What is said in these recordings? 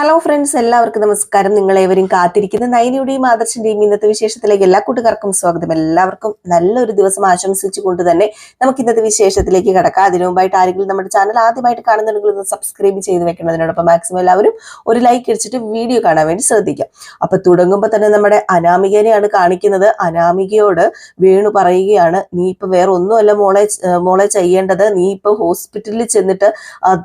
Hello friends എല്ലാവർക്കും നമസ്കാരം. നിങ്ങളേവരും കാത്തിരിക്കുന്ന നൈനയുടെയും ആദർശിന്റെയും ഇന്നത്തെ വിശേഷത്തിലേക്ക് എല്ലാ കൂട്ടുകാർക്കും സ്വാഗതം. എല്ലാവർക്കും നല്ലൊരു ദിവസം ആശംസിച്ചുകൊണ്ട് തന്നെ നമുക്ക് ഇന്നത്തെ വിശേഷത്തിലേക്ക് കടക്കാം. അതിനു മുമ്പായിട്ട് ആരെങ്കിലും നമ്മുടെ ചാനൽ ആദ്യമായിട്ട് കാണുന്നുണ്ടെങ്കിൽ ഒന്ന് സബ്സ്ക്രൈബ് ചെയ്ത് വെക്കുന്നതിനോടൊപ്പം മാക്സിമം എല്ലാവരും ഒരു ലൈക്ക് അടിച്ചിട്ട് വീഡിയോ കാണാൻ വേണ്ടി ശ്രദ്ധിക്കാം അപ്പൊ തുടങ്ങുമ്പോൾ തന്നെ നമ്മുടെ അനാമികനെയാണ് കാണിക്കുന്നത്. അനാമികയോട് വേണു പറയുകയാണ് നീ ഇപ്പൊ വേറെ ഒന്നുമല്ല മോളെ മോളെ ചെയ്യേണ്ടത്. നീ ഇപ്പൊ ഹോസ്പിറ്റലിൽ ചെന്നിട്ട്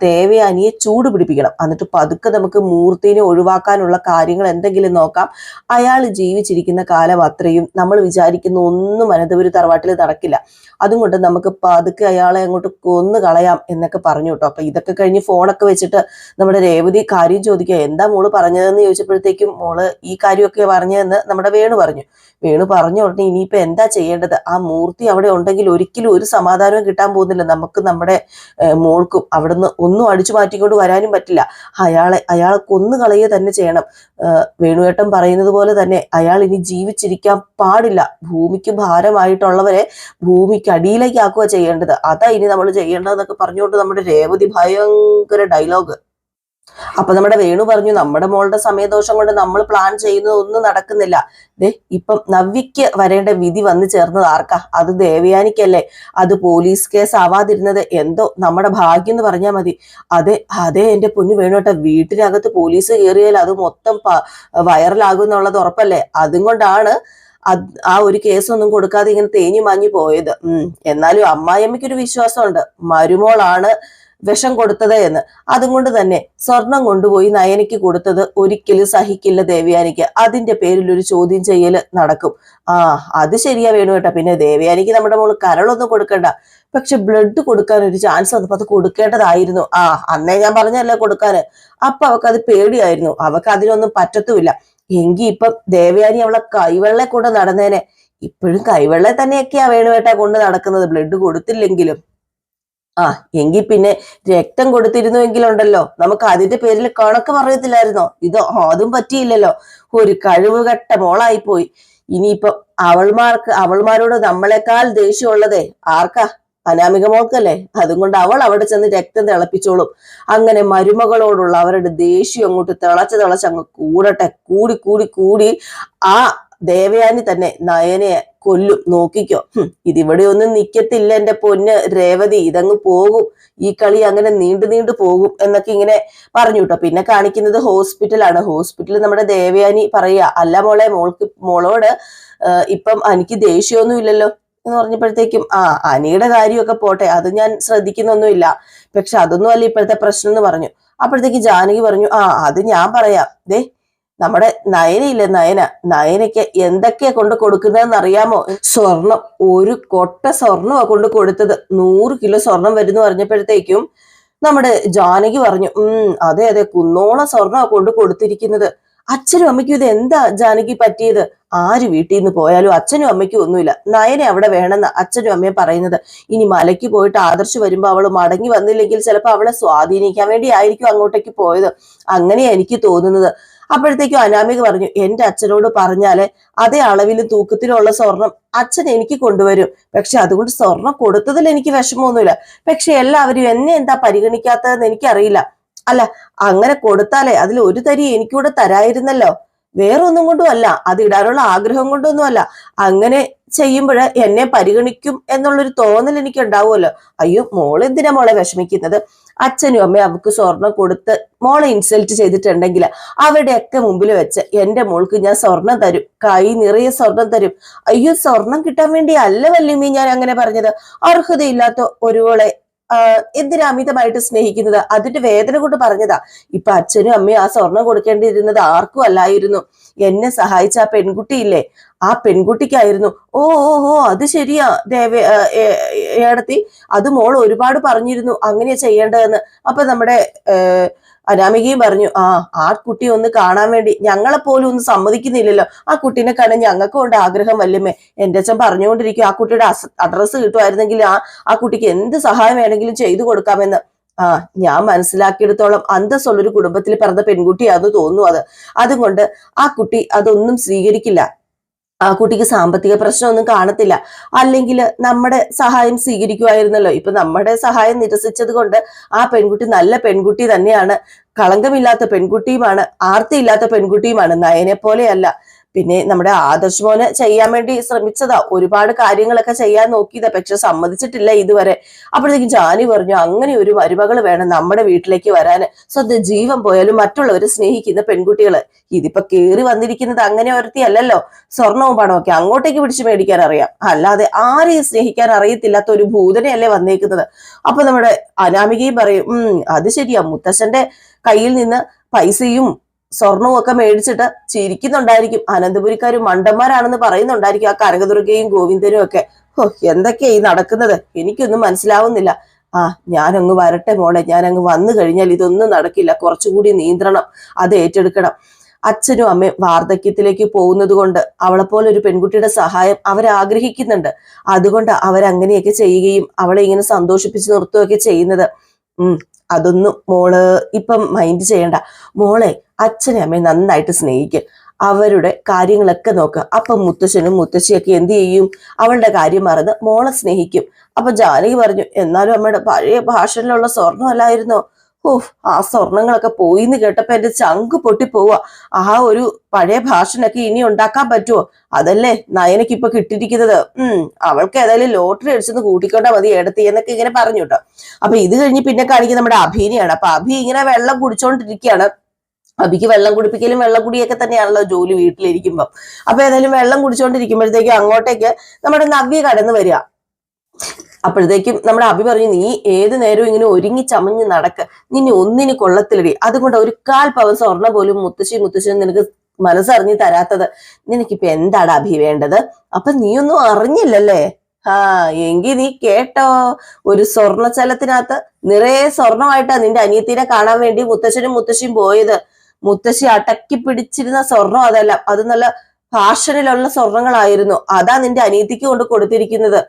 ദേവയാനിയെ ചൂട് പിടിപ്പിക്കണം. എന്നിട്ട് പതുക്കെ നമുക്ക് മൂർത്തിനെ ഒഴിവാക്കാനുള്ള കാര്യങ്ങൾ എന്തെങ്കിലും നോക്കാം. അയാൾ ജീവിച്ചിരിക്കുന്ന കാലം അത്രയും നമ്മൾ വിചാരിക്കുന്ന ഒന്നും അനന്തപുരി തറവാട്ടിൽ നടക്കില്ല. അതുകൊണ്ട് നമുക്ക് പതുക്കെ അയാളെ അങ്ങോട്ട് കൊന്നു കളയാം എന്നൊക്കെ പറഞ്ഞു കേട്ടോ. അപ്പൊ ഇതൊക്കെ കഴിഞ്ഞ് ഫോണൊക്കെ വെച്ചിട്ട് നമ്മുടെ രേവതി കാര്യം ചോദിക്കുക എന്താ മോൾ പറഞ്ഞതെന്ന് ചോദിച്ചപ്പോഴത്തേക്കും മോൾ ഈ കാര്യമൊക്കെ പറഞ്ഞതെന്ന് നമ്മുടെ വേണു പറഞ്ഞു. വേണു പറഞ്ഞ ഉടനെ ഇനിയിപ്പോ എന്താ ചെയ്യേണ്ടത്? ആ മൂർത്തി അവിടെ ഉണ്ടെങ്കിൽ ഒരിക്കലും ഒരു സമാധാനവും കിട്ടാൻ പോകുന്നില്ല. നമുക്ക് നമ്മുടെ മോൾക്കും അവിടുന്ന് ഒന്നും അടിച്ചു മാറ്റിക്കൊണ്ട് വരാനും പറ്റില്ല. അയാളെ അയാളെ കൊന്നു കളയുക തന്നെ ചെയ്യണം. ഏഹ്, വേണുവേട്ടൻ പറയുന്നത് പോലെ തന്നെ അയാൾ ഇനി ജീവിച്ചിരിക്കാൻ പാടില്ല. ഭൂമിക്ക് ഭാരമായിട്ടുള്ളവരെ ഭൂമിക്ക് അടിയിലേക്ക് ആക്കുക ചെയ്യേണ്ടത്. അതാ ഇനി നമ്മൾ ചെയ്യേണ്ടതെന്നൊക്കെ പറഞ്ഞുകൊണ്ട് നമ്മുടെ രേവതി ഭയങ്കര ഡയലോഗ് അപ്പൊ നമ്മുടെ വേണു പറഞ്ഞു നമ്മുടെ മോളുടെ സമയദോഷം കൊണ്ട് നമ്മൾ പ്ലാൻ ചെയ്യുന്നത് ഒന്നും നടക്കുന്നില്ല. ദേ ഇപ്പം നവ്യക്ക് വരേണ്ട വിധി വന്നു ചേർന്നത് ആർക്കാ? അത് ദേവയാനിക്കല്ലേ? അത് പോലീസ് കേസ് ആവാതിരുന്നത് എന്തോ നമ്മുടെ ഭാഗ്യം എന്ന് പറഞ്ഞാൽ മതി. അതെ അതെ എന്റെ പൊന്നു വേണോട്ടെ വീട്ടിനകത്ത് പോലീസ് കയറിയാൽ അത് മൊത്തം വൈറലാകും എന്നുള്ളത് ഉറപ്പല്ലേ? അതും കൊണ്ടാണ് ആ ഒരു കേസൊന്നും കൊടുക്കാതെ ഇങ്ങനെ തേഞ്ഞു മാഞ്ഞു പോയത്. ഉം എന്നാലും അമ്മായിയമ്മയ്ക്കൊരു വിശ്വാസമുണ്ട്. മരുമോളാണ് വിഷം കൊടുത്തത് എന്ന്. അതുകൊണ്ട് തന്നെ സ്വർണം കൊണ്ടുപോയി നയനയ്ക്ക് കൊടുത്തത് ഒരിക്കലും സഹിക്കില്ല ദേവയാനിക്ക്. അതിന്റെ പേരിൽ ഒരു ചോദ്യം ചെയ്യൽ നടക്കും. ആ അത് ശരിയാ വേണു കേട്ടോ പിന്നെ ദേവയാനിക്ക് നമ്മുടെ മോൾ കരളൊന്നും കൊടുക്കണ്ട. പക്ഷെ ബ്ലഡ് കൊടുക്കാൻ ഒരു ചാൻസ് വന്നപ്പോ അത് കൊടുക്കേണ്ടതായിരുന്നു. ആ അന്നേ ഞാൻ പറഞ്ഞല്ലേ കൊടുക്കാന്. അപ്പൊ അവക്ക് അത് പേടിയായിരുന്നു. അവക്ക് അതിനൊന്നും പറ്റത്തുമില്ല. എങ്കി ഇപ്പം ദേവയാനി അവളെ കൈവെള്ളെ കൊണ്ട് നടന്നേനെ. ഇപ്പോഴും കൈവെള്ളെ തന്നെയൊക്കെയാ വേണുവേട്ടാ കൊണ്ട് നടക്കുന്നത്. ബ്ലഡ് കൊടുത്തില്ലെങ്കിലും. ആ എങ്കിൽ പിന്നെ രക്തം കൊടുത്തിരുന്നുവെങ്കിലുണ്ടല്ലോ. നമുക്ക് അതിന്റെ പേരിൽ കണക്ക് പറയത്തില്ലായിരുന്നോ? ഇത് അതും പറ്റിയില്ലല്ലോ. ഒരു കഴിവുകെട്ട മോളായി പോയി ഇനിയിപ്പൊ അവൾമാർക്ക് അവൾമാരോട് നമ്മളെക്കാൾ ദേഷ്യമുള്ളതേ ആർക്കാ? അനാമിക മോൾക്കല്ലേ? അതും കൊണ്ട് അവൾ അവിടെ ചെന്ന് രക്തം തിളപ്പിച്ചോളും. അങ്ങനെ മരുമകളോടുള്ള അവരുടെ ദേഷ്യം അങ്ങോട്ട് തിളച്ച് തിളച്ച് അങ്ങ് കൂടട്ടെ. കൂടി കൂടി കൂടി ആ ദേവയാനി തന്നെ നയനെ കൊല്ലും നോക്കിക്കോ. ഇതിവിടെ ഒന്നും നിക്കത്തില്ല എന്റെ പൊന്ന് രേവതി. ഇതങ്ങ് പോകും. ഈ കളി അങ്ങനെ നീണ്ടു നീണ്ടു പോകും എന്നൊക്കെ ഇങ്ങനെ പറഞ്ഞു കേട്ടോ. പിന്നെ കാണിക്കുന്നത് ഹോസ്പിറ്റലാണ്. ഹോസ്പിറ്റലിൽ നമ്മുടെ ദേവയാനി പറയുക അല്ല മോളെ മോൾക്ക് മോളോട് ഇപ്പം എനിക്ക് ദേഷ്യമൊന്നും ഇല്ലല്ലോ എന്ന് പറഞ്ഞപ്പോഴത്തേക്കും ആ അനിയുടെ കാര്യമൊക്കെ പോട്ടെ അത് ഞാൻ ശ്രദ്ധിക്കുന്നൊന്നുമില്ല. പക്ഷെ അതൊന്നും അല്ല ഇപ്പോഴത്തെ പ്രശ്നം എന്ന് പറഞ്ഞു. അപ്പോഴത്തേക്ക് ജാനകി പറഞ്ഞു ആ അത് ഞാൻ പറയാം. ദേ നമ്മുടെ നയനയില്ലേ നയന? നയനയ്ക്ക് എന്തൊക്കെയാ കൊണ്ട് കൊടുക്കുന്നതെന്ന് അറിയാമോ സ്വർണം. ഒരു കൊട്ട സ്വർണമാ കൊണ്ട് കൊടുത്തത്. നൂറ് കിലോ സ്വർണം വരുന്നു പറഞ്ഞപ്പോഴത്തേക്കും നമ്മുടെ ജാനകി പറഞ്ഞു ഉം അതെ അതെ കുന്നോളം സ്വർണമാ കൊണ്ട് കൊടുത്തിരിക്കുന്നത്. അച്ഛനും അമ്മയ്ക്കും ഇത് എന്താ ജാനകി പറ്റിയത്? ആര് വീട്ടിൽ നിന്ന് പോയാലും അച്ഛനും അമ്മയ്ക്കും ഒന്നുമില്ല. നയനെ അവിടെ വേണമെന്ന് അച്ഛനും അമ്മയും പറയുന്നത്. ഇനി മലയ്ക്ക് പോയിട്ട് ആദർശ് വരുമ്പോൾ അവൾ മടങ്ങി വന്നില്ലെങ്കിൽ ചിലപ്പോൾ അവളെ സ്വാധീനിക്കാൻ വേണ്ടി ആയിരിക്കും അങ്ങോട്ടേക്ക് പോയത്. അങ്ങനെയാണ് എനിക്ക് തോന്നുന്നത്. അപ്പോഴത്തേക്കും അനാമിക പറഞ്ഞു എന്റെ അച്ഛനോട് പറഞ്ഞാൽ അതേ അളവിലും തൂക്കത്തിലുള്ള സ്വർണം അച്ഛൻ എനിക്ക് കൊണ്ടുവരും. പക്ഷെ അതുകൊണ്ട് സ്വർണം കൊടുത്തതിൽ എനിക്ക് വിഷമമൊന്നുമില്ല. പക്ഷെ എല്ലാവരും എന്നെ എന്താ പരിഗണിക്കാത്തതെന്ന് എനിക്കറിയില്ല. അല്ല അങ്ങനെ കൊടുത്താലേ അതിൽ ഒരു തരി എനിക്കൂടെ തരായിരുന്നല്ലോ. വേറെ ഒന്നും കൊണ്ടും അല്ല. അത് ഇടാനുള്ള ആഗ്രഹം കൊണ്ടൊന്നും അല്ല. അങ്ങനെ ചെയ്യുമ്പോൾ എന്നെ പരിഗണിക്കും എന്നുള്ളൊരു തോന്നൽ എനിക്ക് ഉണ്ടാവുമല്ലോ അയ്യോ മോൾ എന്തിനാ മോളെ വിഷമിക്കുന്നത്? അച്ഛനും അമ്മയും അവർക്ക് സ്വർണം കൊടുത്ത് മോളെ ഇൻസൾട്ട് ചെയ്തിട്ടുണ്ടെങ്കിൽ അവരുടെയൊക്കെ മുമ്പിൽ വെച്ച് എന്റെ മോൾക്ക് ഞാൻ സ്വർണം തരും. കൈ നിറയെ സ്വർണം തരും. അയ്യോ സ്വർണം കിട്ടാൻ വേണ്ടി അല്ല വല്യമ്മ ഞാൻ അങ്ങനെ പറഞ്ഞത്. അർഹതയില്ലാത്ത ഒരുവളെ എന്തിനാ അമിതമായിട്ട് സ്നേഹിക്കുന്നത്? അതിന്റെ വേദന കൊണ്ട് പറഞ്ഞതാ. ഇപ്പൊ അച്ഛനും അമ്മയും ആ സ്വർണം കൊടുക്കേണ്ടിയിരുന്നത് ആർക്കും അല്ലായിരുന്നു. എന്നെ സഹായിച്ച ആ പെൺകുട്ടിയില്ലേ ആ പെൺകുട്ടിക്കായിരുന്നു. ഓ ഓ ഓ അത് ശരിയാ ദേവ ഏടത്തി. അത് മോൾ ഒരുപാട് പറഞ്ഞിരുന്നു അങ്ങനെയാ ചെയ്യേണ്ടതെന്ന്. അപ്പൊ നമ്മുടെ അനാമികയും പറഞ്ഞു ആ ആ കുട്ടി ഒന്ന് കാണാൻ വേണ്ടി ഞങ്ങളെ പോലും ഒന്ന് സമ്മതിക്കുന്നില്ലല്ലോ. ആ കുട്ടീനെ കാണാൻ ഞങ്ങൾക്കും ഉണ്ട് ആഗ്രഹം വല്യമ്മേ. എന്റെ അച്ഛൻ പറഞ്ഞുകൊണ്ടിരിക്കും ആ കുട്ടിയുടെ അഡ്രസ്സ് കിട്ടുമായിരുന്നെങ്കിൽ ആ ആ കുട്ടിക്ക് എന്ത് സഹായം വേണമെങ്കിലും ചെയ്തു കൊടുക്കാമെന്ന്. ആ ഞാൻ മനസ്സിലാക്കിയെടുത്തോളം അന്തസ്സുള്ളൊരു കുടുംബത്തിൽ പിറന്ന പെൺകുട്ടിയാന്ന് തോന്നുന്നു അത്. അതുകൊണ്ട് ആ കുട്ടി അതൊന്നും സ്വീകരിക്കില്ല. ആ കുട്ടിക്ക് സാമ്പത്തിക പ്രശ്നമൊന്നും കാണത്തില്ല. അല്ലെങ്കിൽ നമ്മുടെ സഹായം സ്വീകരിക്കുമായിരുന്നല്ലോ. ഇപ്പൊ നമ്മുടെ സഹായം നിരസിച്ചത് കൊണ്ട് ആ പെൺകുട്ടി നല്ല പെൺകുട്ടി തന്നെയാണ്. കളങ്കമില്ലാത്ത പെൺകുട്ടിയുമാണ് ആർത്തിയില്ലാത്ത പെൺകുട്ടിയുമാണ്. നയനെ പോലെയല്ല പിന്നെ നമ്മുടെ ആദർശ് മോന് ചെയ്യാൻ വേണ്ടി ശ്രമിച്ചതാ. ഒരുപാട് കാര്യങ്ങളൊക്കെ ചെയ്യാൻ നോക്കിയതാ. പക്ഷെ സമ്മതിച്ചിട്ടില്ല ഇതുവരെ. അപ്പോഴത്തേക്കും ജാനി പറഞ്ഞു അങ്ങനെ ഒരു മരുമകൾ വേണം നമ്മുടെ വീട്ടിലേക്ക് വരാൻ സ്വന്തം ജീവൻ പോയാലും മറ്റുള്ളവരെ സ്നേഹിക്കുന്ന പെൺകുട്ടികൾ ഇതിപ്പോ കേറി വന്നിരിക്കുന്നത് അങ്ങനെ ഒരുത്തിയല്ലല്ലോ സ്വർണവും പണമൊക്കെ അങ്ങോട്ടേക്ക് പിടിച്ചു മേടിക്കാൻ അറിയാം. അല്ലാതെ ആരെയും സ്നേഹിക്കാൻ അറിയത്തില്ലാത്ത ഒരു ഭൂതനെയല്ലേ വന്നേക്കുന്നത്. അപ്പൊ നമ്മുടെ അനാമികയും പറയും ഉം അത് ശരിയാ. മുത്തശ്ശന്റെ കയ്യിൽ നിന്ന് പൈസയും സ്വർണവും ഒക്കെ മേടിച്ചിട്ട് ചിരിക്കുന്നുണ്ടായിരിക്കും. അനന്തപുരിക്കാർ മണ്ടന്മാരാണെന്ന് പറയുന്നുണ്ടായിരിക്കും ആ കനകദുർഗയും ഗോവിന്ദനും ഒക്കെ. ഓ എന്തൊക്കെയാ ഈ നടക്കുന്നത്? എനിക്കൊന്നും മനസ്സിലാവുന്നില്ല. ആ ഞാനങ്ങ് വരട്ടെ മോളെ. ഞാനങ്ങ് വന്നു കഴിഞ്ഞാൽ ഇതൊന്നും നടക്കില്ല. കുറച്ചുകൂടി നിയന്ത്രണം അത് ഏറ്റെടുക്കണം. അച്ഛനും അമ്മയും വാർദ്ധക്യത്തിലേക്ക് പോകുന്നത് കൊണ്ട് അവളെ പോലെ ഒരു പെൺകുട്ടിയുടെ സഹായം അവരാഗ്രഹിക്കുന്നുണ്ട് അതുകൊണ്ട് അവരങ്ങനെയൊക്കെ ചെയ്യുകയും അവളെ ഇങ്ങനെ സന്തോഷിപ്പിച്ച് നിർത്തുകയൊക്കെ ചെയ്യുന്നത്. ഉം അതൊന്നും മോൾ ഇപ്പം മൈൻഡ് ചെയ്യണ്ട. മോളെ അച്ഛനെ അമ്മയെ നന്നായിട്ട് സ്നേഹിക്കുക അവരുടെ കാര്യങ്ങളൊക്കെ നോക്കുക അപ്പം മുത്തശ്ശനും മുത്തശ്ശിയൊക്കെ എന്ത് ചെയ്യും? അവളുടെ കാര്യം മറന്ന് മോളെ സ്നേഹിക്കും. അപ്പൊ ജാനകി പറഞ്ഞു എന്നാലും അമ്മയുടെ പഴയ ഭാഷയിലുള്ള സ്വർണം അല്ലായിരുന്നോ ഓഹ് ആ സ്വർണങ്ങളൊക്കെ പോയിന്ന് കേട്ടപ്പോ എന്റെ ചങ്ക് പൊട്ടിപ്പോവാ ആ ഒരു പഴയ ഭാഷനൊക്കെ ഇനി ഉണ്ടാക്കാൻ പറ്റുമോ അതല്ലേ നയനക്ക് ഇപ്പൊ കിട്ടിയിരിക്കുന്നത്. ഉം അവൾക്ക് ഏതായാലും ലോട്ടറി അടിച്ചെന്ന് കൂട്ടിക്കൊണ്ടാ മതി എടുത്തി എന്നൊക്കെ ഇങ്ങനെ പറഞ്ഞു കേട്ടോ അപ്പൊ ഇത് കഴിഞ്ഞ് പിന്നെ കാണിക്കുന്ന നമ്മുടെ അഭിനെയാണ്. അപ്പൊ അഭി ഇങ്ങനെ വെള്ളം കുടിച്ചോണ്ടിരിക്കുകയാണ്. അഭിക്ക് വെള്ളം കുടിപ്പിക്കലും വെള്ളം കുടിയൊക്കെ തന്നെയാണല്ലോ ജോലി വീട്ടിലിരിക്കുമ്പോ. അപ്പൊ ഏതായാലും വെള്ളം കുടിച്ചോണ്ടിരിക്കുമ്പോഴത്തേക്ക് അങ്ങോട്ടേക്ക് നമ്മുടെ നവ്യ കടന്നു വരിക. അപ്പോഴത്തേക്കും നമ്മുടെ അഭി പറഞ്ഞു നീ ഏത് നേരവും ഇങ്ങനെ ഒരുങ്ങി ചമഞ്ഞ് നടക്ക. നിന്നെ ഒന്നിന് കൊള്ളത്തിലടി അതുകൊണ്ട് ഒരു കാൽ പവൻ സ്വർണ പോലും മുത്തശ്ശി മുത്തശ്ശി നിനക്ക് മനസ്സറിഞ്ഞ് തരാത്തത് നിനക്കിപ്പൊ എന്താണ് അഭി വേണ്ടത്? അപ്പൊ നീയൊന്നും അറിഞ്ഞില്ലല്ലേ? ആ എങ്കി നീ കേട്ടോ. ഒരു സ്വർണച്ചലത്തിനകത്ത് നിറയെ സ്വർണമായിട്ടാ നിന്റെ അനിയത്തിനെ കാണാൻ വേണ്ടി മുത്തശ്ശനും മുത്തശ്ശിയും പോയത്. മുത്തശ്ശി അടക്കി പിടിച്ചിരുന്ന സ്വർണം അതല്ല അത് നല്ല ഫാഷനിലുള്ള സ്വർണങ്ങളായിരുന്നു അതാ നിന്റെ അനിയത്തിക്ക് കൊണ്ട് കൊടുത്തിരിക്കുന്നത്.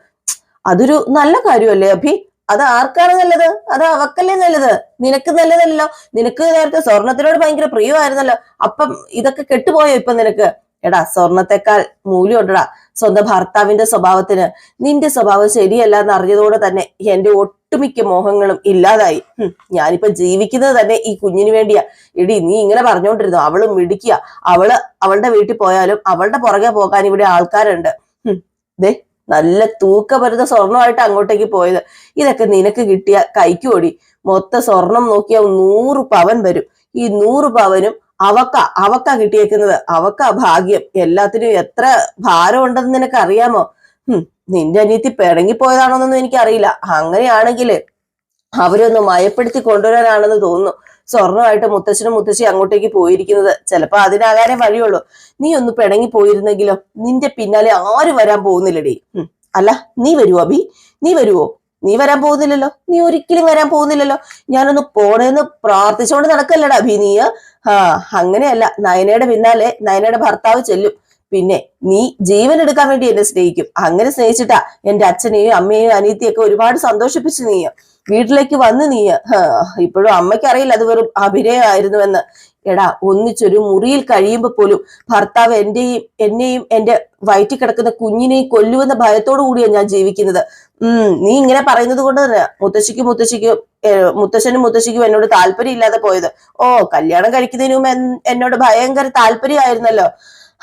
അതൊരു നല്ല കാര്യമല്ലേ അഭി? അത് ആർക്കാണ് നല്ലത്? അത് അവക്കല്ലേ നല്ലത്? നിനക്ക് നല്ലതല്ലോ നിനക്ക് നേരത്തെ സ്വർണത്തിനോട് ഭയങ്കര പ്രിയമായിരുന്നല്ലോ. അപ്പം ഇതൊക്കെ കെട്ടുപോയോ ഇപ്പൊ നിനക്ക്? എടാ സ്വർണത്തെക്കാൾ മൂല്യമുണ്ടടാ. സ്വന്തം ഭർത്താവിന്റെ സ്വഭാവത്തിന്. നിന്റെ സ്വഭാവം ശരിയല്ല എന്ന് അറിഞ്ഞതോടെ തന്നെ എന്റെ ഒട്ടുമിക്ക മോഹങ്ങളും ഇല്ലാതായി. ഞാനിപ്പോ ജീവിക്കുന്നത് തന്നെ ഈ കുഞ്ഞിന് വേണ്ടിയാ. എടി നീ ഇങ്ങനെ പറഞ്ഞോണ്ടിരുന്നു? അവൾ മിടിക്കുക അവൾ അവളുടെ വീട്ടിൽ പോയാലും അവളുടെ പുറകെ പോകാൻ ഇവിടെ ആൾക്കാരുണ്ട്. ദേ. നല്ല തൂക്ക വരുന്ന സ്വർണമായിട്ട് അങ്ങോട്ടേക്ക് പോയത്. ഇതൊക്കെ നിനക്ക് കിട്ടിയ കൈക്കോടി മൊത്ത സ്വർണം നോക്കിയാൽ നൂറ് പവൻ വരും. ഈ നൂറ് പവനും അവക്ക അവക്ക കിട്ടിയേക്കുന്നത്. അവക്ക ഭാഗ്യം. എല്ലാത്തിനും എത്ര ഭാരം ഉണ്ടെന്ന് നിനക്ക് അറിയാമോ നിന്റെ അനിയത്തി പിണങ്ങിപ്പോയതാണോന്നൊന്നും എനിക്കറിയില്ല. അങ്ങനെയാണെങ്കിൽ അവരൊന്ന് മയപ്പെടുത്തി കൊണ്ടുവരാനാണെന്ന് തോന്നുന്നു. സ്വർണമായിട്ട് മുത്തച്ഛനും മുത്തശ്ശി അങ്ങോട്ടേക്ക് പോയിരിക്കുന്നത്. ചിലപ്പോ അതിനാകാനേ വഴിയുള്ളൂ. നീ ഒന്ന് പിണങ്ങി പോയിരുന്നെങ്കിലോ? നിന്റെ പിന്നാലെ ആരും വരാൻ പോകുന്നില്ലടി. അല്ല നീ വരുവോ അഭി? നീ വരുവോ? നീ വരാൻ പോകുന്നില്ലല്ലോ? നീ ഒരിക്കലും വരാൻ പോകുന്നില്ലല്ലോ? ഞാനൊന്ന് പോണേന്ന് പ്രാർത്ഥിച്ചുകൊണ്ട് നടക്കല്ലടാ അഭി നീ. ആ അങ്ങനെയല്ല. നയനയുടെ പിന്നാലെ നയനയുടെ ഭർത്താവ് ചെല്ലും. പിന്നെ നീ ജീവൻ എടുക്കാൻ വേണ്ടി എന്നെ സ്നേഹിക്കും. അങ്ങനെ സ്നേഹിച്ചിട്ടാ എന്റെ അച്ഛനെയും അമ്മയെയും അനിയത്തിയൊക്കെ ഒരുപാട് സന്തോഷിപ്പിച്ചു നീ വീട്ടിലേക്ക് വന്ന് നീ ഇപ്പോഴും അമ്മയ്ക്ക് അറിയില്ല അത് വെറും അഭിനയമായിരുന്നുവെന്ന്. എടാ ഒന്നിച്ചൊരു മുറിയിൽ കഴിയുമ്പോൾ പോലും ഭർത്താവ് എന്റെയും എന്നെയും എന്റെ വയറ്റിൽ കിടക്കുന്ന കുഞ്ഞിനെയും കൊല്ലുവെന്ന ഭയത്തോടു കൂടിയാണ് ഞാൻ ജീവിക്കുന്നത്. ഉം നീ ഇങ്ങനെ പറയുന്നത് കൊണ്ട് തന്നെ മുത്തശ്ശിക്കും മുത്തശ്ശിക്കും മുത്തശ്ശനും മുത്തശ്ശിക്കും എന്നോട് താല്പര്യം ഇല്ലാതെ പോയത്. ഓ കല്യാണം കഴിക്കുന്നതിന് എന്നോട് ഭയങ്കര താല്പര്യമായിരുന്നല്ലോ.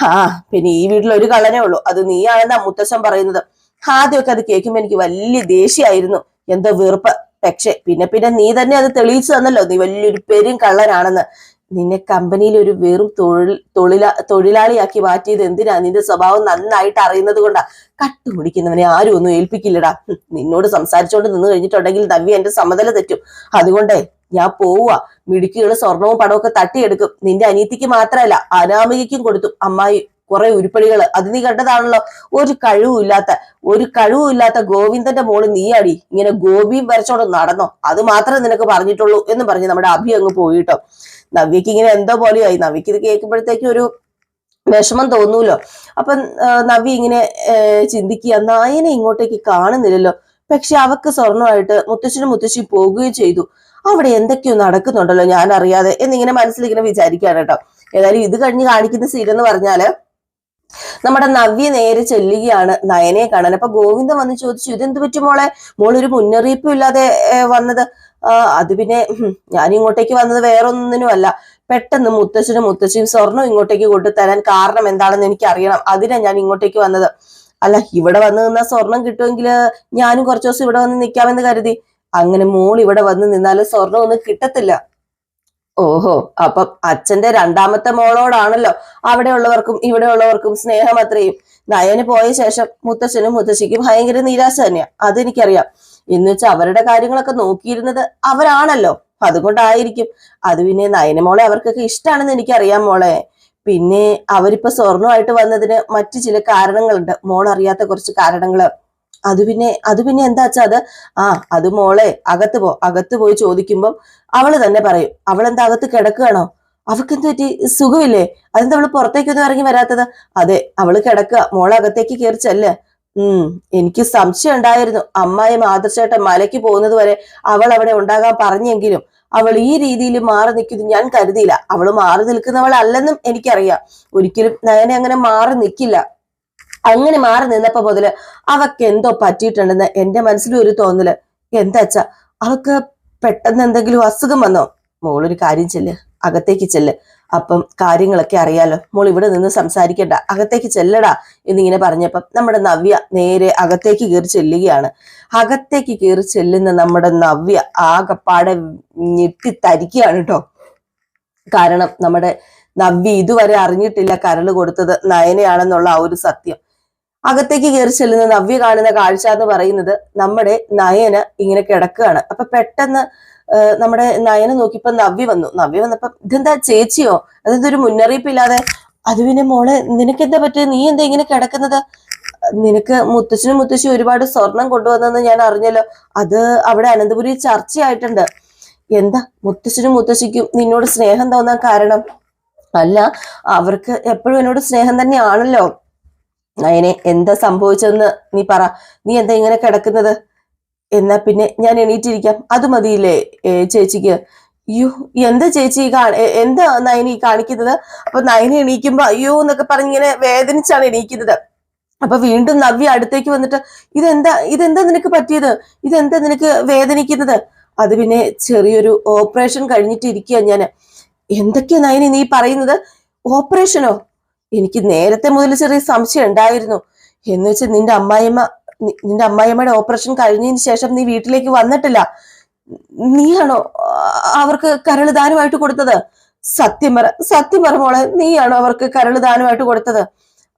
ആ പിന്നെ ഈ വീട്ടിൽ ഒരു കള്ളനേ ഉള്ളൂ. അത് നീയാണെന്നാ മുത്തശ്ശൻ പറയുന്നത്. ആദ്യമൊക്കെ അത് കേൾക്കുമ്പോ എനിക്ക് വലിയ ദേഷ്യമായിരുന്നു എന്താ വെറുപ്പ്. പക്ഷെ പിന്നെ പിന്നെ നീ തന്നെ അത് തെളിയിച്ചു തന്നല്ലോ. നീ വലിയൊരു പെരും കള്ളനാണെന്ന്. നിന്നെ കമ്പനിയിൽ ഒരു വെറും തൊഴിൽ തൊഴിലാ തൊഴിലാളിയാക്കി മാറ്റിയത് എന്തിനാ? നിന്റെ സ്വഭാവം നന്നായിട്ട് അറിയുന്നത് കൊണ്ടാ. കട്ടുപിടിക്കുന്നവനെ ആരും ഒന്നും ഏൽപ്പിക്കില്ലടാ. നിന്നോട് സംസാരിച്ചോണ്ട് നിന്ന് കഴിഞ്ഞിട്ടുണ്ടെങ്കിൽ നവ്യ എന്റെ സമതല തെറ്റും. അതുകൊണ്ടേ ഞാൻ പോവുക മിടുക്കികൾ സ്വർണവും പണവും ഒക്കെ തട്ടിയെടുക്കും. നിന്റെ അനീതിക്ക് മാത്രമല്ല അനാമികയ്ക്കും കൊടുത്തു. അമ്മായി കുറെ ഉരുപ്പടികൾ അത് നീ കണ്ടതാണല്ലോ. ഒരു കഴിവില്ലാത്ത ഒരു കഴിവില്ലാത്ത ഗോവിന്ദന്റെ മോൾ നീയാടി. ഇങ്ങനെ ഗോപിയും വരച്ചോണ്ട് നടന്നോ? അത് മാത്രമേ നിനക്ക് പറഞ്ഞിട്ടുള്ളൂ എന്ന് പറഞ്ഞ് നമ്മുടെ അഭി അങ്ങ് പോയിട്ടോ. നവ്യക്ക് ഇങ്ങനെ എന്തോ പോലെയായി. നവ്യക്ക് ഇത് കേൾക്കുമ്പോഴത്തേക്കും ഒരു വിഷമം തോന്നൂലോ? അപ്പൊ നവ്യ ഇങ്ങനെ ചിന്തിക്കുക നായനെ ഇങ്ങോട്ടേക്ക് കാണുന്നില്ലല്ലോ. പക്ഷെ അവക്ക് സ്വർണമായിട്ട് മുത്തശ്ശനും മുത്തശ്ശി പോകുകയും ചെയ്തു. അവിടെ എന്തൊക്കെയോ നടക്കുന്നുണ്ടല്ലോ ഞാൻ അറിയാതെ എന്നിങ്ങനെ മനസ്സിൽ ഇങ്ങനെ വിചാരിക്കുകയാണ് കേട്ടോ. ഏതായാലും ഇത് കഴിഞ്ഞ് കാണിക്കുന്ന സീൻ എന്ന് പറഞ്ഞാൽ നമ്മുടെ നവ്യ നേരെ ചെല്ലുകയാണ് നയനെ കാണാൻ. അപ്പൊ ഗോവിന്ദൻ വന്ന് ചോദിച്ചു ഇതെന്ത് പറ്റി മോളെ? മോളൊരു മുന്നറിയിപ്പും ഇല്ലാതെ വന്നത്. അത് പിന്നെ ഞാൻ ഇങ്ങോട്ടേക്ക് വന്നത് വേറൊന്നിനും അല്ല പെട്ടെന്ന് മുത്തച്ഛനും മുത്തശ്ശിയും സ്വർണം ഇങ്ങോട്ടേക്ക് കൊണ്ടുതരാൻ കാരണം എന്താണെന്ന് എനിക്ക് അറിയണം അതിനാ ഞാൻ ഇങ്ങോട്ടേക്ക് വന്നത്. അല്ല ഇവിടെ വന്ന് നിന്നാ സ്വർണം കിട്ടുമെങ്കിൽ ഞാനും കുറച്ചു ദിവസം ഇവിടെ വന്ന് നിൽക്കാമെന്ന് കരുതി. അങ്ങനെ മോൾ ഇവിടെ വന്ന് നിന്നാലും സ്വർണം ഒന്നും കിട്ടത്തില്ല. ഓഹോ അപ്പം അച്ഛന്റെ രണ്ടാമത്തെ മോളോടാണല്ലോ അവിടെ ഉള്ളവർക്കും ഇവിടെ ഉള്ളവർക്കും സ്നേഹം അത്രയും. നയന് പോയ ശേഷം മുത്തച്ഛനും മുത്തശ്ശിക്കും ഭയങ്കര നിരാശ തന്നെയാ. അതെനിക്കറിയാം. എന്ന് വെച്ചാൽ അവരുടെ കാര്യങ്ങളൊക്കെ നോക്കിയിരുന്നത് അവരാണല്ലോ. അതുകൊണ്ടായിരിക്കും. അത് പിന്നെ നയന മോളെ അവർക്കൊക്കെ ഇഷ്ടമാണെന്ന് എനിക്കറിയാം മോളെ. പിന്നെ അവരിപ്പോ സ്വർണമായിട്ട് വന്നതിന് മറ്റു ചില കാരണങ്ങളുണ്ട്. മോൾ അറിയാത്ത കുറച്ച് കാരണങ്ങൾ. അത് പിന്നെ അത് പിന്നെ എന്താ വെച്ചാ അത്? ആ അത് മോളെ അകത്ത് പോ അകത്ത് പോയി ചോദിക്കുമ്പം അവൾ തന്നെ പറയും അവൾ എന്താ അകത്ത് കിടക്കുകയാണോ? അവൾക്ക് എന്ത് പറ്റി? സുഖമില്ലേ? അതെന്താ അവൾ പുറത്തേക്കൊന്നും ഇറങ്ങി വരാത്തത്? അതെ അവൾ കിടക്കുക മോളെ അകത്തേക്ക് കയറി ചെല്ല്. ഉം എനിക്ക് സംശയം ഉണ്ടായിരുന്നു. അമ്മായും ആദർശേട്ടൻ മലയ്ക്ക് പോകുന്നത് വരെ അവൾ അവിടെ ഉണ്ടാകാൻ പറഞ്ഞെങ്കിലും അവൾ ഈ രീതിയിൽ മാറി നിൽക്കുന്നു ഞാൻ കരുതിയില്ല. അവൾ മാറി നിൽക്കുന്നവളല്ലെന്നും എനിക്കറിയാം. ഒരിക്കലും നയനെ അങ്ങനെ മാറി നിൽക്കില്ല. അങ്ങനെ മാറി നിന്നപ്പോ മുതൽ അവക്ക് എന്തോ പറ്റിയിട്ടുണ്ടെന്ന് എന്റെ മനസ്സിലും ഒരു തോന്നൽ. എന്താച്ച അവക്ക് പെട്ടെന്ന് എന്തെങ്കിലും അസുഖം വന്നോ? മോളൊരു കാര്യം ചെല്ല് അകത്തേക്ക് ചെല്ല്. അപ്പം കാര്യങ്ങളൊക്കെ അറിയാലോ. മോൾ ഇവിടെ നിന്ന് സംസാരിക്കണ്ട. അകത്തേക്ക് ചെല്ലടാ എന്നിങ്ങനെ പറഞ്ഞപ്പം നമ്മുടെ നവ്യ നേരെ അകത്തേക്ക് കയറി ചെല്ലുകയാണ്. അകത്തേക്ക് കയറി ചെല്ലുന്ന നമ്മുടെ നവ്യ ആകപ്പാടെ ഞെട്ടിത്തരിക്കുകയാണ് കേട്ടോ. കാരണം നമ്മുടെ നവ്യ ഇതുവരെ അറിഞ്ഞിട്ടില്ല കരൾ കൊടുത്തത് നയനയാണെന്നുള്ള ആ ഒരു സത്യം. അകത്തേക്ക് കയറി ചെല്ലുന്ന നവ്യ കാണുന്ന കാഴ്ച എന്ന് പറയുന്നത് നമ്മുടെ നയന ഇങ്ങനെ കിടക്കുകയാണ്. അപ്പൊ പെട്ടെന്ന് നമ്മുടെ നയന നോക്കിയപ്പോ നവ്യ വന്നു. നവ്യ വന്നപ്പോ ഇതെന്താ ചേച്ചിയോ? അതെന്തൊരു മുന്നറിയിപ്പില്ലാതെ അത് പിന്നെ മോളെ നിനക്ക് എന്താ പറ്റിയത് നീ എന്താ ഇങ്ങനെ കിടക്കുന്നത്? നിനക്ക് മുത്തശ്ശിനും മുത്തശ്ശി ഒരുപാട് സ്വർണം കൊണ്ടുവന്നെന്ന് ഞാൻ അറിഞ്ഞല്ലോ. അത് അവിടെ അനന്തപുരി ചർച്ചയായിട്ടുണ്ട്. എന്താ മുത്തശ്ശിനും മുത്തശ്ശിക്കും നിന്നോട് സ്നേഹം തോന്നാൻ കാരണം? അല്ല അവർക്ക് എപ്പോഴും എന്നോട് സ്നേഹം തന്നെയാണല്ലോ. നയനെ എന്താ സംഭവിച്ചതെന്ന് നീ പറ. നീ എന്താ ഇങ്ങനെ കിടക്കുന്നത്? എന്നാ പിന്നെ ഞാൻ എണീറ്റിരിക്കാം. അത് മതിയില്ലേ ചേച്ചിക്ക്? അയ്യോ എന്താ ചേച്ചി എന്താ നയനി കാണിക്കുന്നത്? അപ്പൊ നയനി എണീക്കുമ്പോ അയ്യോ എന്നൊക്കെ പറഞ്ഞിങ്ങനെ വേദനിച്ചാണ് എണീക്കുന്നത്. അപ്പൊ വീണ്ടും നവ്യ അടുത്തേക്ക് വന്നിട്ട് ഇതെന്താ ഇതെന്താ നിനക്ക് പറ്റിയത്? ഇതെന്താ നിനക്ക് വേദനിക്കുന്നത്? അത് പിന്നെ ചെറിയൊരു ഓപ്പറേഷൻ കഴിഞ്ഞിട്ട് ഇരിക്കുക ഞാൻ എന്തൊക്കെയാ നയനി നീ പറയുന്നത്? ഓപ്പറേഷനോ? എനിക്ക് നേരത്തെ മുതൽ ചെറിയ സംശയം ഉണ്ടായിരുന്നു. എന്ന് വെച്ചാൽ നിന്റെ അമ്മായിമ്മ നിന്റെ അമ്മായിമ്മയുടെ ഓപ്പറേഷൻ കഴിഞ്ഞതിന് ശേഷം നീ വീട്ടിലേക്ക് വന്നിട്ടില്ല. നീയാണോ അവർക്ക് കരളുദാനമായിട്ട് കൊടുത്തത്? സത്യം പറ സത്യം പറ മോളെ നീയാണോ അവർക്ക് കരളുദാനമായിട്ട് കൊടുത്തത്?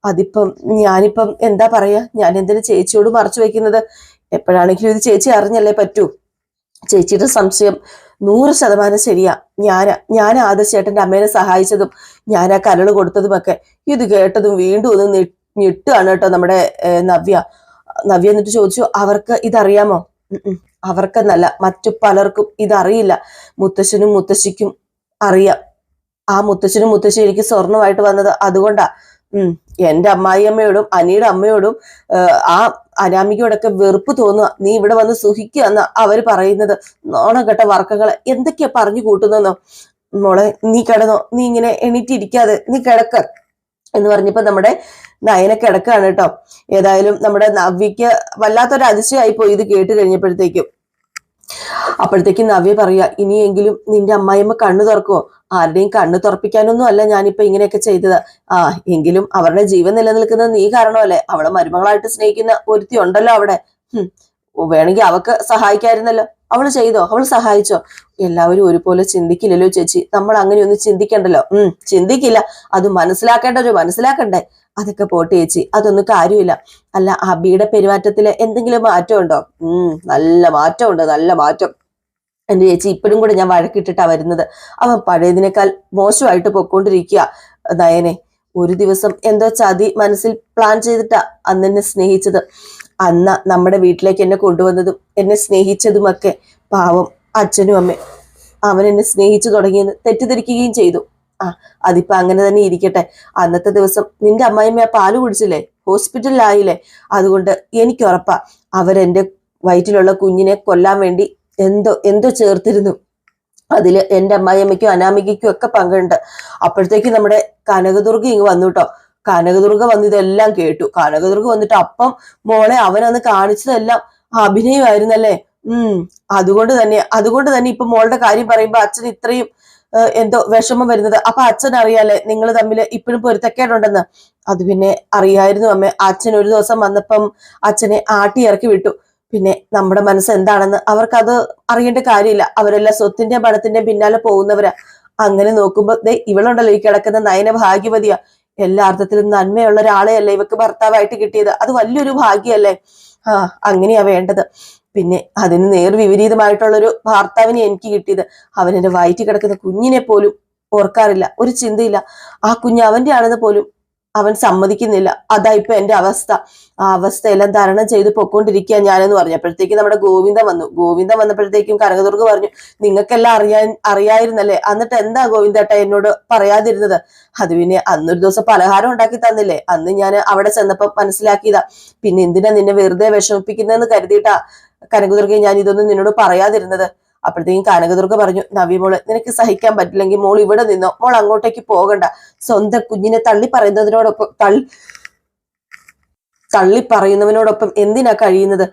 അതിപ്പം ഞാനിപ്പം എന്താ പറയാ? ഞാൻ എന്തിനു ചേച്ചിയോട് മറച്ചു വെക്കുന്നത്? എപ്പോഴാണെങ്കിലും ഇത് ചേച്ചി അറിഞ്ഞല്ലേ പറ്റൂ. ചേച്ചിയുടെ സംശയം നൂറ് ശതമാനം ശരിയാ. ഞാനാ ഞാൻ ആദർശേട്ടന്റെ അമ്മേനെ സഹായിച്ചതും ഞാൻ ആ കരൾ കൊടുത്തതുമൊക്കെ ഇത് കേട്ടതും വീണ്ടും ഒന്ന് ഞെട്ടുകയാണ് കേട്ടോ നമ്മുടെ നവ്യ. നവ്യ എന്നിട്ട് ചോദിച്ചു അവർക്ക് ഇതറിയാമോ. അവർക്കെന്നല്ല മറ്റു പലർക്കും ഇതറിയില്ല. മുത്തശ്ശനും മുത്തശ്ശിക്കും അറിയാം. ആ മുത്തശ്ശനും മുത്തശ്ശി എനിക്ക് സ്വർണമായിട്ട് വന്നത് അതുകൊണ്ടാ. ഉം എന്റെ അമ്മായിയമ്മയോടും അനിയുടെ അമ്മയോടും ആ അനാമികയോടൊക്കെ വെറുപ്പ് തോന്നുക. നീ ഇവിടെ വന്ന് സുഖിക്കുക എന്ന് അവർ പറയുന്നത് നോണം കേട്ട വർക്കങ്ങളെ എന്തൊക്കെയാ പറഞ്ഞു കൂട്ടുന്നെന്നോ മോളെ നീ കിടന്നോ. നീ ഇങ്ങനെ എണീറ്റിരിക്കാതെ നീ കിടക്ക എന്ന് പറഞ്ഞപ്പോ നമ്മുടെ നയന കിടക്കാണ് കേട്ടോ. ഏതായാലും നമ്മുടെ നവ്യക്ക് വല്ലാത്തൊരു അതിശയായി പോയി ഇത് കേട്ട് കഴിഞ്ഞപ്പോഴത്തേക്കും. അപ്പോഴത്തേക്കും നവ്യ പറയാ ഇനിയെങ്കിലും നിന്റെ അമ്മായിമ്മ കണ്ണു തുറക്കുവോ? ആരുടെയും കണ്ണു തുറപ്പിക്കാനൊന്നും അല്ല ഞാനിപ്പോ ഇങ്ങനെയൊക്കെ ചെയ്തത്. ആ എങ്കിലും അവരുടെ ജീവൻ നിലനിൽക്കുന്നത് നീ കാരണമല്ലേ? അവളെ മരുമകളായിട്ട് സ്നേഹിക്കുന്ന ഒരുത്തി ഉണ്ടല്ലോ അവിടെ. വേണമെങ്കിൽ അവക്ക് സഹായിക്കായിരുന്നല്ലോ. അവൾ ചെയ്തോ? അവൾ സഹായിച്ചോ? എല്ലാവരും ഒരുപോലെ ചിന്തിക്കില്ലല്ലോ ചേച്ചി. നമ്മൾ അങ്ങനെ ഒന്നും ചിന്തിക്കണ്ടല്ലോ. ഉം ചിന്തിക്കില്ല. അത് മനസ്സിലാക്കേണ്ടവര് മനസ്സിലാക്കണ്ടേ? അതൊക്കെ പോട്ടെ ചേച്ചി. അതൊന്നും കാര്യമില്ല. അല്ല അബിയുടെ പെരുമാറ്റത്തിൽ എന്തെങ്കിലും മാറ്റമുണ്ടോ ഉം നല്ല മാറ്റമുണ്ട് നല്ല മാറ്റം. എന്റെ ചേച്ചി ഇപ്പോഴും കൂടെ ഞാൻ വഴക്കിട്ടിട്ടാ വരുന്നത്. അവൻ പഴയതിനേക്കാൾ മോശമായിട്ട് പൊക്കോണ്ടിരിക്കുക. നയനെ ഒരു ദിവസം എന്തോ ചതി മനസ്സിൽ പ്ലാൻ ചെയ്തിട്ടാ അന്ന് എന്നെ സ്നേഹിച്ചത്. അന്ന നമ്മുടെ വീട്ടിലേക്ക് എന്നെ കൊണ്ടുവന്നതും എന്നെ സ്നേഹിച്ചതുമൊക്കെ പാവം അച്ഛനും അമ്മയും. അവൻ എന്നെ സ്നേഹിച്ചു തുടങ്ങിയെന്ന് തെറ്റിദ്ധരിക്കുകയും ചെയ്തു. ആ അതിപ്പോ അങ്ങനെ തന്നെ ഇരിക്കട്ടെ. അന്നത്തെ ദിവസം നിന്റെ അമ്മായിമ്മ പാൽ കുടിച്ചില്ലേ? ഹോസ്പിറ്റലിലായില്ലേ? അതുകൊണ്ട് എനിക്ക് ഉറപ്പാ. അവരെന്റെ വയറ്റിലുള്ള കുഞ്ഞിനെ കൊല്ലാൻ വേണ്ടി എന്തോ എന്തോ ചേർത്തിരുന്നു. അതിൽ എന്റെ അമ്മായിയമ്മയ്ക്കും അനാമികയ്ക്കും ഒക്കെ പങ്കുണ്ട്. അപ്പോഴത്തേക്ക് നമ്മുടെ കനകദുർഗ ഇങ്ങ് വന്നു കേട്ടോ കനകദുർഗ വന്ന് ഇതെല്ലാം കേട്ടു. കനകദുർഗ വന്നിട്ട് അപ്പം മോളെ അവനന്ന് കാണിച്ചതെല്ലാം അഭിനയമായിരുന്നല്ലേ? ഉം. അതുകൊണ്ട് തന്നെ അതുകൊണ്ട് തന്നെ ഇപ്പൊ മോളുടെ കാര്യം പറയുമ്പോ അച്ഛൻ ഇത്രയും എന്തോ വിഷമം വരുന്നത്. അപ്പൊ അച്ഛൻ അറിയാലേ നിങ്ങൾ തമ്മിൽ ഇപ്പോഴും പൊരുത്തക്കേടുണ്ടെന്ന്. അത് പിന്നെ അറിയായിരുന്നു അമ്മ. അച്ഛൻ ഒരു ദിവസം വന്നപ്പം അച്ഛനെ ആട്ടി ഇറക്കി വിട്ടു. പിന്നെ നമ്മുടെ മനസ്സ് എന്താണെന്ന് അവർക്കത് അറിയേണ്ട കാര്യമില്ല. അവരെല്ലാം സ്വത്തിന്റെ പണത്തിന്റെ പിന്നാലെ പോകുന്നവരാ. അങ്ങനെ നോക്കുമ്പോ ദേ ഇവളുണ്ടല്ലോ ഈ കിടക്കുന്ന നയന ഭാഗ്യവതിയാ. എല്ലാ അർത്ഥത്തിലും നന്മയുള്ള ഒരാളെയല്ലേ ഇവക്ക് ഭർത്താവായിട്ട് കിട്ടിയത്? അത് വലിയൊരു ഭാഗ്യല്ലേ? ആ അങ്ങനെയാ വേണ്ടത്. പിന്നെ അതിന് നേർ വിപരീതമായിട്ടുള്ളൊരു ഭർത്താവിനെ എനിക്ക് കിട്ടിയത്. അവൻ വയറ്റിൽ കിടക്കുന്ന കുഞ്ഞിനെ പോലും ഓർക്കാറില്ല. ഒരു ചിന്തയില്ല. ആ കുഞ്ഞ് അവന്റെ ആണെന്ന് പോലും അവൻ സമ്മതിക്കുന്നില്ല. അതാ ഇപ്പൊ എന്റെ അവസ്ഥ. ആ അവസ്ഥയെല്ലാം തരണം ചെയ്ത് പൊക്കോണ്ടിരിക്കുക ഞാനെന്ന് പറഞ്ഞപ്പോഴത്തേക്ക് നമ്മുടെ ഗോവിന്ദൻ വന്നു. ഗോവിന്ദൻ വന്നപ്പോഴത്തേക്കും കനകദുർഗ് പറഞ്ഞു നിങ്ങൾക്കെല്ലാം അറിയാൻ അറിയായിരുന്നല്ലേ? എന്നിട്ട് എന്താ ഗോവിന്ദേട്ട എന്നോട് പറയാതിരുന്നത്? അത് പിന്നെ അന്നൊരു ദിവസം പലഹാരം ഉണ്ടാക്കി തന്നില്ലേ? അന്ന് ഞാൻ അവിടെ ചെന്നപ്പോ മനസ്സിലാക്കിയതാ. പിന്നെ എന്തിനാ നിന്നെ വെറുതെ വിഷമിപ്പിക്കുന്നതെന്ന് കരുതിയിട്ടാ കനകദുർഗ ഞാൻ ഇതൊന്നും നിന്നോട് പറയാതിരുന്നത്? അപ്പോഴത്തേക്കും കനകദുർഗ പറഞ്ഞു നവി മോൾ നിനക്ക് സഹിക്കാൻ പറ്റില്ലെങ്കിൽ മോൾ ഇവിടെ നിന്നോ? മോൾ അങ്ങോട്ടേക്ക് പോകണ്ട. സ്വന്തം കുഞ്ഞിനെ തള്ളി പറയുന്നതിനോടൊപ്പം തള്ളി തള്ളി പറയുന്നവനോടൊപ്പം എന്തിനാ കഴിയുന്നത്?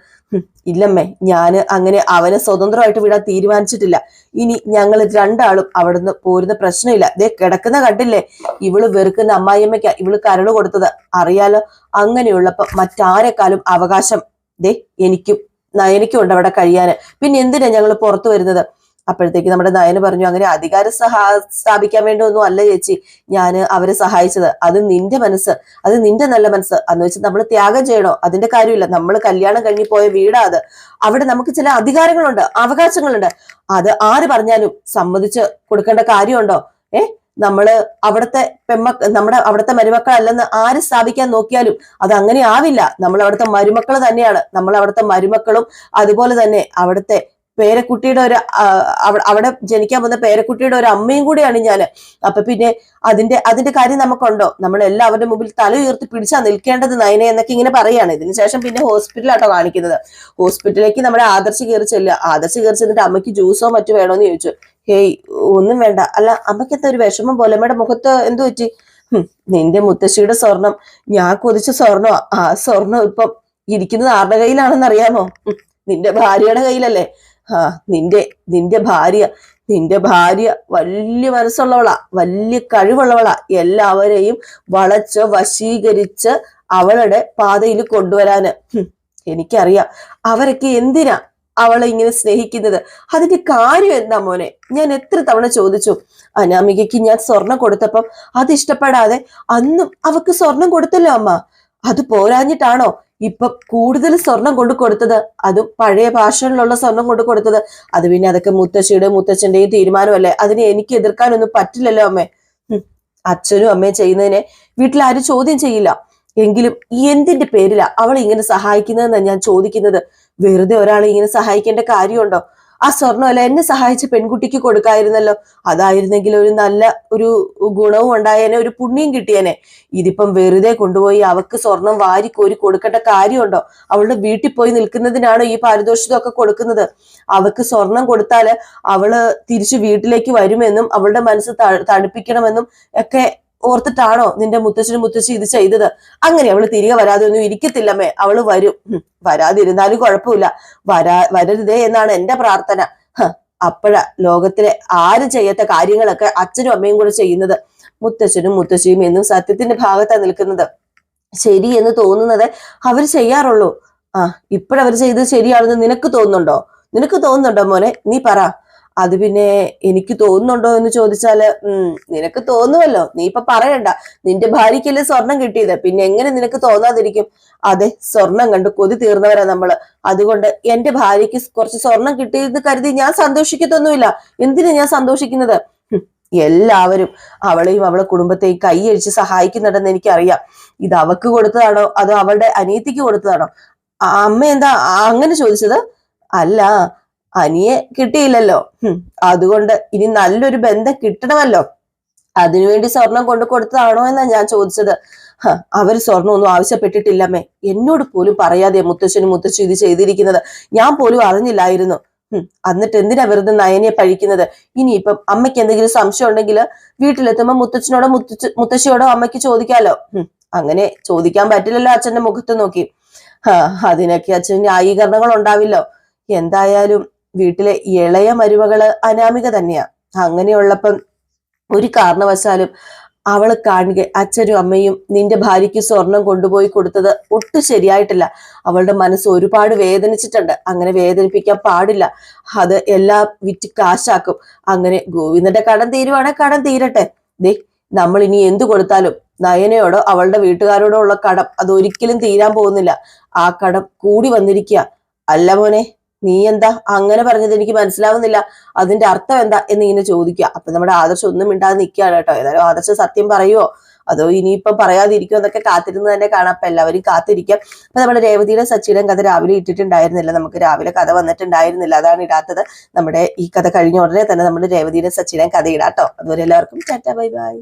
ഇല്ലമ്മേ ഞാൻ അങ്ങനെ അവനെ സ്വതന്ത്രമായിട്ട് വിടാൻ തീരുമാനിച്ചിട്ടില്ല. ഇനി ഞങ്ങൾ രണ്ടാളും അവിടുന്ന് പോരുന്ന പ്രശ്നമില്ല. ദേ കിടക്കുന്ന കണ്ടില്ലേ? ഇവൾ വെറുക്കുന്ന അമ്മായിയമ്മയ്ക്കാ ഇവൾ കരൾ കൊടുത്തത്. അറിയാലോ അങ്ങനെയുള്ളപ്പോ മറ്റാരെക്കാളും അവകാശം ദേ എനിക്കും. നയനിക്കും ഉണ്ട് അവിടെ കഴിയാൻ പിന്നെ എന്തിനാ ഞങ്ങൾ പുറത്തു വരുന്നത്? അപ്പോഴത്തേക്ക് നമ്മുടെ നയന് പറഞ്ഞു അങ്ങനെ അധികാര സഹാ സ്ഥാപിക്കാൻ വേണ്ടി ഒന്നും അല്ല ചേച്ചി. ഞാൻ അവരെ സഹായിച്ചത്. അത് നിന്റെ മനസ്സ്. അത് നിന്റെ നല്ല മനസ്സ്. എന്ന് വെച്ചാൽ നമ്മൾ ത്യാഗം ചെയ്യണോ? അതിന്റെ കാര്യമില്ല. നമ്മൾ കല്യാണം കഴിഞ്ഞ് പോയ വീടാ അത്. അവിടെ നമുക്ക് ചില അധികാരങ്ങളുണ്ട് അവകാശങ്ങളുണ്ട്. അത് ആര് പറഞ്ഞാലും സമ്മതിച്ച് കൊടുക്കേണ്ട കാര്യമുണ്ടോ? ഏ? നമ്മൾ അവിടുത്തെ പെമ്മ നമ്മുടെ അവിടുത്തെ മരുമക്കളല്ലെന്ന് ആര് സ്ഥാപിക്കാൻ നോക്കിയാലും അത് അങ്ങനെ ആവില്ല. നമ്മൾ അവിടുത്തെ മരുമക്കൾ തന്നെയാണ്. നമ്മൾ അവിടുത്തെ മരുമക്കളും അതുപോലെ തന്നെ അവിടുത്തെ പേരക്കുട്ടിയുടെ ഒരു അവിടെ ജനിക്കാൻ വന്ന പേരക്കുട്ടിയുടെ ഒരു അമ്മയും കൂടിയാണ് ഞാൻ അപ്പൊ പിന്നെ അതിന്റെ അതിന്റെ കാര്യം നമുക്കുണ്ടോ? നമ്മൾ എല്ലാവരുടെ മുമ്പിൽ തല ഉയർത്തി പിടിച്ചാ നിൽക്കേണ്ടത് നയനെ എന്നൊക്കെ ഇങ്ങനെ പറയാണ്. ഇതിന് ശേഷം പിന്നെ ഹോസ്പിറ്റലാട്ടോ കാണിക്കുന്നത്. ഹോസ്പിറ്റലിലേക്ക് നമ്മുടെ ആദർശ് കയറി ചെല്ലുക. ആദർശ് കയറി ചെന്നിട്ട് അമ്മയ്ക്ക് ജ്യൂസോ മറ്റു വേണോന്ന് ചോദിച്ചു. ഹേയ് ഒന്നും വേണ്ട. അല്ല അമ്മയ്ക്ക് എന്താ ഒരു വിഷമം പോലെ? അമ്മയുടെ മുഖത്ത് എന്തു പറ്റി? നിന്റെ മുത്തശ്ശിയുടെ സ്വർണം ഞാൻ കൊതിച്ച സ്വർണം? ആ സ്വർണം ഇപ്പം ഇരിക്കുന്നത് ആരുടെ കയ്യിലാണെന്ന് അറിയാമോ നിന്റെ ഭാര്യയുടെ കയ്യിലല്ലേ? ആ നിന്റെ നിന്റെ ഭാര്യ നിന്റെ ഭാര്യ വലിയ മനസ്സുള്ളവളാ വലിയ കഴിവുള്ളവളാ. എല്ലാവരെയും വളച്ച് വശീകരിച്ച് അവളുടെ പാതയിൽ കൊണ്ടുവരാന്. എനിക്കറിയാം. അവരൊക്കെ എന്തിനാ അവളെ ഇങ്ങനെ സ്നേഹിക്കുന്നത്. അതിന്റെ കാര്യം എന്താ മോനെ? ഞാൻ എത്ര തവണ ചോദിച്ചു. അനാമികയ്ക്ക് ഞാൻ സ്വർണം കൊടുത്തപ്പം അത് ഇഷ്ടപ്പെടാതെ അന്നും അവക്ക് സ്വർണം കൊടുത്തല്ലോ അമ്മ. അത് പോരാഞ്ഞിട്ടാണോ ഇപ്പൊ കൂടുതൽ സ്വർണം കൊണ്ടു കൊടുത്തത്? അതും പഴയ ഭാഷകളിലുള്ള സ്വർണം കൊണ്ടു കൊടുത്തത്. അത് പിന്നെ അതൊക്കെ മുത്തശ്ശിയുടെ മുത്തച്ഛന്റെയും തീരുമാനമല്ലേ? അതിനെ എനിക്ക് എതിർക്കാനൊന്നും പറ്റില്ലല്ലോ അമ്മേ. അച്ഛനും അമ്മയും ചെയ്യുന്നതിനെ വീട്ടിൽ ആരും ചോദ്യം ചെയ്യില്ല. എങ്കിലും എന്തിന്റെ പേരിലാ അവൾ ഇങ്ങനെ സഹായിക്കുന്നതെന്നാണ് ഞാൻ ചോദിക്കുന്നത്? വെറുതെ ഒരാളെ ഇങ്ങനെ സഹായിക്കേണ്ട കാര്യമുണ്ടോ? ആ സ്വർണമല്ല എന്നെ സഹായിച്ച പെൺകുട്ടിക്ക് കൊടുക്കായിരുന്നല്ലോ. അതായിരുന്നെങ്കിൽ ഒരു നല്ല ഒരു ഗുണവും ഉണ്ടായേനെ ഒരു പുണ്യം കിട്ടിയേനെ ഇതിപ്പം വെറുതെ കൊണ്ടുപോയി അവക്ക് സ്വർണം വാരി കോരി കൊടുക്കേണ്ട കാര്യമുണ്ടോ? അവളുടെ വീട്ടിൽ പോയി നിൽക്കുന്നതിനാണോ ഈ പാരിതോഷികമൊക്കെ കൊടുക്കുന്നത്? അവക്ക് സ്വർണം കൊടുത്താൽ അവൾ തിരിച്ചു വീട്ടിലേക്ക് വരുമെന്നും അവളുടെ മനസ്സ് തണുപ്പിക്കണമെന്നും ഒക്കെ ഓർത്തിട്ടാണോ നിന്റെ മുത്തച്ഛനും മുത്തശ്ശി ഇത് ചെയ്തത്? അങ്ങനെ അവൾ തിരികെ വരാതെ ഒന്നും ഇരിക്കത്തില്ലമ്മേ. അവൾ വരും. വരാതിരുന്നാലും കുഴപ്പമില്ല. വരാ വരരുതേ എന്നാണ് എന്റെ പ്രാർത്ഥന. അപ്പോഴ ലോകത്തിലെ ആരും ചെയ്യാത്ത കാര്യങ്ങളൊക്കെ അച്ഛനും അമ്മയും കൂടെ ചെയ്യുന്നത്. മുത്തശ്ശനും മുത്തശ്ശിയും എന്നും സത്യത്തിന്റെ ഭാഗത്താണ് നിൽക്കുന്നത്. ശരി എന്ന് തോന്നുന്നത് അവർ ചെയ്യാറുള്ളൂ. ആ ഇപ്പോഴവർ ചെയ്തത് ശരിയാണെന്ന് നിനക്ക് തോന്നുന്നുണ്ടോ? നിനക്ക് തോന്നുന്നുണ്ടോ മോനെ? നീ പറ. അത് പിന്നെ എനിക്ക് തോന്നുന്നുണ്ടോ എന്ന് ചോദിച്ചാൽ നിനക്ക് തോന്നുമല്ലോ നീ ഇപ്പൊ പറയണ്ട. നിന്റെ ഭാര്യയ്ക്കല്ലേ സ്വർണം കിട്ടിയത്. പിന്നെ എങ്ങനെ നിനക്ക് തോന്നാതിരിക്കും? അതെ സ്വർണം കണ്ട് കൊതി തീർന്നവരാ നമ്മൾ. അതുകൊണ്ട് എന്റെ ഭാര്യയ്ക്ക് കുറച്ച് സ്വർണം കിട്ടിയെന്ന് കരുതി ഞാൻ സന്തോഷിക്കത്തൊന്നുമില്ല. എന്തിനാ ഞാൻ സന്തോഷിക്കുന്നത്? എല്ലാവരും അവളെയും അവളെ കുടുംബത്തെയും കൈയഴിച്ച് സഹായിക്കുന്നുണ്ടെന്ന് എനിക്കറിയാം. ഇത് അവക്ക് കൊടുത്തതാണോ? അതോ അവളുടെ അനിയത്തിക്ക് കൊടുത്തതാണോ? അമ്മ എന്താ അങ്ങനെ ചോദിച്ചത്? അല്ല അനിയെ കിട്ടിയില്ലല്ലോ. അതുകൊണ്ട് ഇനി നല്ലൊരു ബന്ധം കിട്ടണമല്ലോ. അതിനുവേണ്ടി സ്വർണം കൊണ്ടു കൊടുത്തതാണോ എന്നാ ഞാൻ ചോദിച്ചത്. അവർ സ്വർണം ഒന്നും ആവശ്യപ്പെട്ടിട്ടില്ലമ്മേ. എന്നോട് പോലും പറയാതെ മുത്തശ്ശനും മുത്തശ്ശി ഇത് ചെയ്തിരിക്കുന്നത്. ഞാൻ പോലും അറിഞ്ഞില്ലായിരുന്നു. എന്നിട്ട് എന്തിനാ വെറുതെ നയനെ പഴിക്കുന്നത്? ഇനിയിപ്പം അമ്മയ്ക്ക് എന്തെങ്കിലും സംശയം ഉണ്ടെങ്കിൽ വീട്ടിലെത്തുമ്പോ മുത്തച്ഛനോടോ മുത്തച്ഛ മുത്തശ്ശിയോടോ അമ്മയ്ക്ക് ചോദിക്കാലോ. അങ്ങനെ ചോദിക്കാൻ പറ്റില്ലല്ലോ അച്ഛന്റെ മുഖത്ത് നോക്കി. അതിനൊക്കെ അച്ഛൻ ന്യായീകരണങ്ങൾ ഉണ്ടാവില്ലോ. എന്തായാലും വീട്ടിലെ ഇളയ മരുമകൾ അനാമിക തന്നെയാ. അങ്ങനെയുള്ളപ്പം ഒരു കാരണവശാലും അവൾ കാണുക അച്ഛനും അമ്മയും നിന്റെ ഭാര്യയ്ക്ക് സ്വർണം കൊണ്ടുപോയി കൊടുത്തത് ഒട്ടും ശരിയായിട്ടില്ല. അവളുടെ മനസ്സ് ഒരുപാട് വേദനിച്ചിട്ടുണ്ട്. അങ്ങനെ വേദനിപ്പിക്കാൻ പാടില്ല. അത് എല്ലാം വിറ്റ് കാശാക്കും. അങ്ങനെ ഗോവിന്ദന്റെ കടം തീരുവാണെങ്കിൽ കടം തീരട്ടെ. ദേ നമ്മൾ ഇനി എന്തു കൊടുത്താലും നയനയോടോ അവളുടെ വീട്ടുകാരോടോ ഉള്ള കടം അത് ഒരിക്കലും തീരാൻ പോകുന്നില്ല. ആ കടം കൂടി വന്നിരിക്കുക അല്ല മോനെ? നീ എന്താ അങ്ങനെ പറഞ്ഞത് എനിക്ക് മനസ്സിലാവുന്നില്ല. അതിന്റെ അർത്ഥം എന്താ എന്ന് ഇങ്ങനെ ചോദിക്കുക. അപ്പൊ നമ്മുടെ ആദർശം ഒന്നും മിണ്ടാതെ നിൽക്കുകയാണ് കേട്ടോ. ഏതായാലും ആദർശം സത്യം പറയുവോ? അതോ ഇനിയിപ്പം പറയാതിരിക്കോ എന്നൊക്കെ കാത്തിരുന്ന് തന്നെ കാണാം. അപ്പൊ എല്ലാവരും കാത്തിരിക്കാം. അപ്പൊ നമ്മുടെ രേവതിയുടെ സച്ചിയുടെയും കഥ രാവിലെ ഇട്ടിട്ടുണ്ടായിരുന്നില്ല. നമുക്ക് രാവിലെ കഥ വന്നിട്ടുണ്ടായിരുന്നില്ല. അതാണ് ഇടാത്തത്. നമ്മുടെ ഈ കഥ കഴിഞ്ഞ ഉടനെ തന്നെ നമ്മുടെ രേവതിയുടെ സച്ചിയുടെയും കഥ ഇടാട്ടോ അതുവരെ എല്ലാവർക്കും ടാറ്റ ബൈ ബൈ.